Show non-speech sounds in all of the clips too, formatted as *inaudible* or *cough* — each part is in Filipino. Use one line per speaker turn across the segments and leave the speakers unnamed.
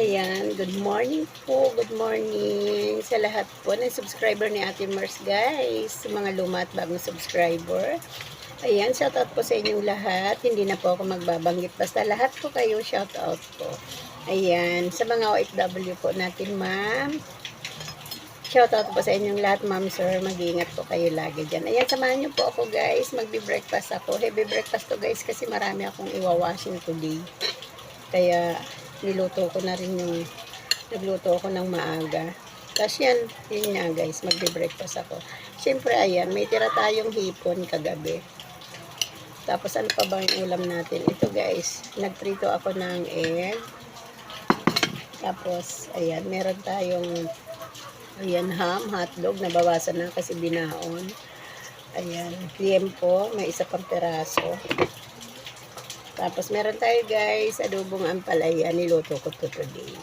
Ayan, good morning po, good morning sa lahat po ng subscriber ni Ate Mars guys, mga luma at bagong subscriber. Ayan, shoutout po sa inyong lahat, hindi na po ako magbabanggit, basta lahat po kayo shoutout po. Ayan, sa mga OFW po natin ma'am, shoutout po sa inyong lahat ma'am sir, mag-iingat po kayo lagi dyan. Ayan, samahan niyo po ako guys, magbe-breakfast ako. Heavy breakfast to guys kasi marami akong iwawashing today. Kaya niluto ko na rin yung nagluto ako ng maaga. Tapos yan, yun nga guys, magbe-breakfast ako. Siyempre, ayan, may tira tayong hipon kagabi. Tapos ano pa ba yung ulam natin? Ito guys, nagprito ako ng egg. Tapos, ayan, meron tayong ayan, ham, hotdog, nabawasan na kasi binaon. Ayan, liempo, may isa pang peraso. Tapos meron tayo guys, adobong ampalaya, niluto ko to today.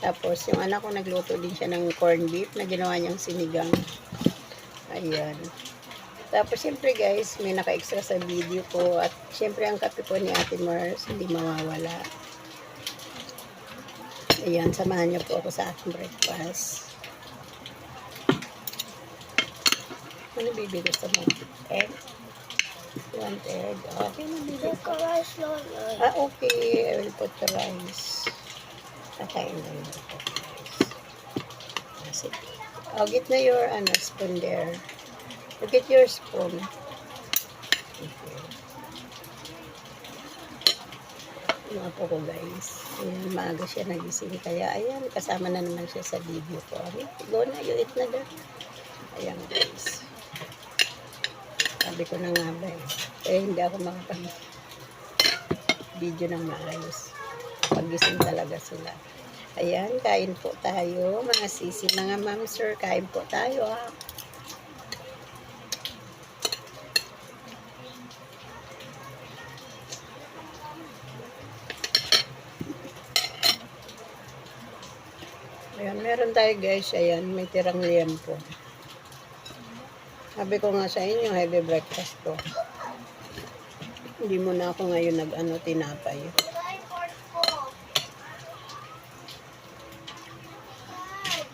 Tapos yung anak ko nagluto din siya ng corned beef na ginawa niyang sinigang. Ayan. Tapos syempre guys, may naka-extra sa video ko at syempre ang kape po ni Ate Mars, hindi mawawala. Ayan, samahan niyo po ako sa aking breakfast. Ano bibig gusto mo? Egg? You want egg? Okay, nabibig ko. Ah, okay. I will put the rice. Kakain na yun. Ah, Sige. Oh, get na your ano, spoon there. Oh, Get your spoon. Okay. Yung apo ko, guys. Ayan, maaga siya nagising. Kaya, ayan, kasama na naman siya sa video ko. Go na, you eat na there. Ayan, guys. Sabi ko na nga ba eh. Kaya hindi ako makapag video ng maayos. Pagising talaga sila. Ayan, kain po tayo. Mga sisi, mga ma'am sir, kain po tayo ha. Ayan, meron tayo guys. Ayan, may tirang liempo. Sabi ko nga sa inyo, heavy breakfast to. Hindi mo na ako ngayon nag-ano, tinapay.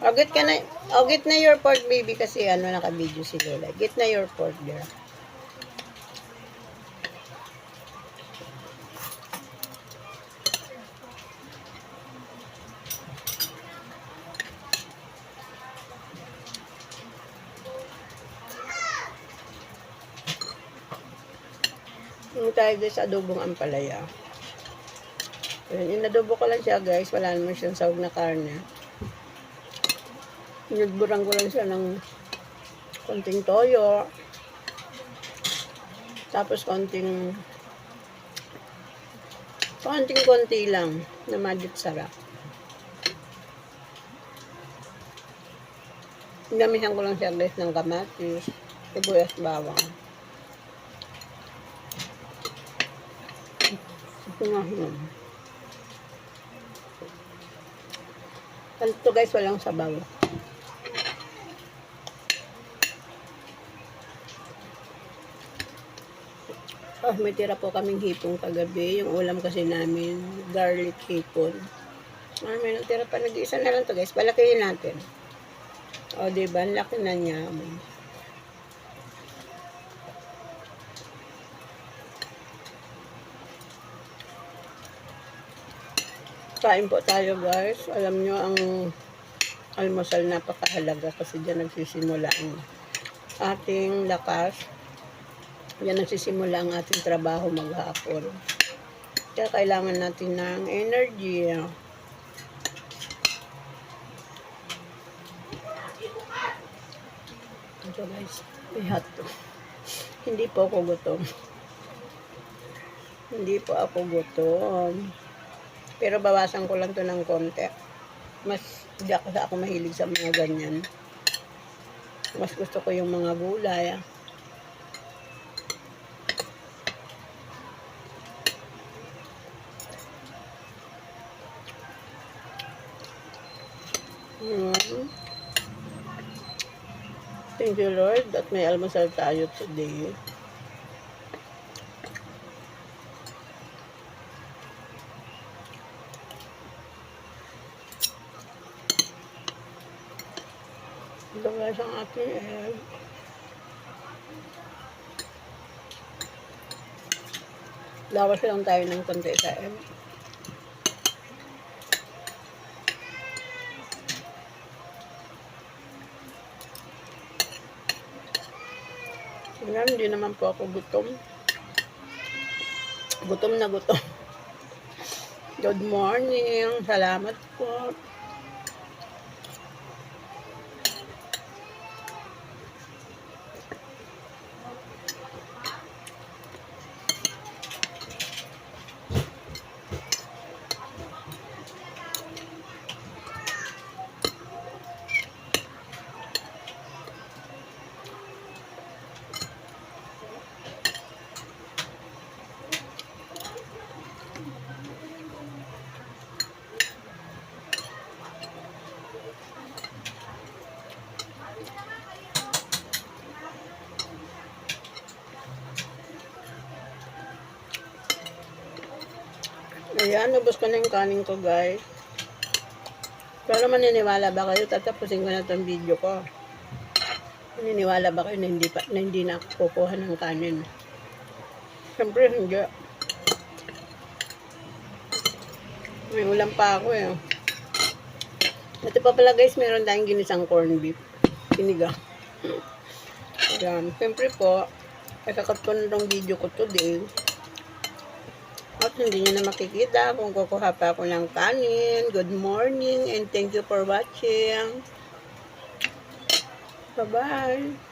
Oh, get ka na, oh, get na your pork baby kasi ano naka-video si Lola. Get na your pork there. Yung tayo guys, adobong ampalaya. Ayan, inadobo ko lang siya guys. Wala naman siyang sawag na karne. Nagburang ko lang siya ng konting toyo. Tapos konting konting-konti lang na madit sarap. Damihan ko lang siya guys ng kamatis, sibuyas, bawang. Yun. Ito guys, walang sabaw. Ah, may tira po kaming hipong kagabi. Yung ulam kasi namin, garlic hipon. Ah, may natira pa. Nag-isa na lang to guys. Palakihin natin. O, diba? Ang laki na niya. Kain po tayo guys. Alam nyo ang almusal napakahalaga kasi dyan nagsisimula ang ating lakas. Yan nagsisimula ang ating trabaho maghapon. Kaya kailangan natin ng energy. Ito guys, may hotdog. Hindi po ako gutom. Hindi po ako gutom. Pero bawasan ko lang to ng konti. Mas, hindi ako sa ako mahilig sa mga ganyan. Mas gusto ko yung mga gulay. ah. Thank you, Lord, that may almusal tayo today. Guys ang ating egg. Lawas lang tayo ng konti sa egg. Ngayon, hindi naman po ako gutom. Gutom na gutom. *laughs* Good morning. Salamat po. Ayan, nabos ko na yung kanin ko, guys. Pero maniniwala ba kayo? Tatapusin ko na itong video ko. Maniniwala ba kayo na hindi, pa, na hindi na kukuha ng kanin? Siyempre, hindi. May ulam pa ako eh. Ito pa pala guys, meron tayong ginisang corned beef. Sinigang. Ayan. Siyempre po, kakakat ko na itong video ko today. At hindi nyo na makikita kung kukuha pa ako ng kanin. Good morning and thank you for watching. Bye-bye.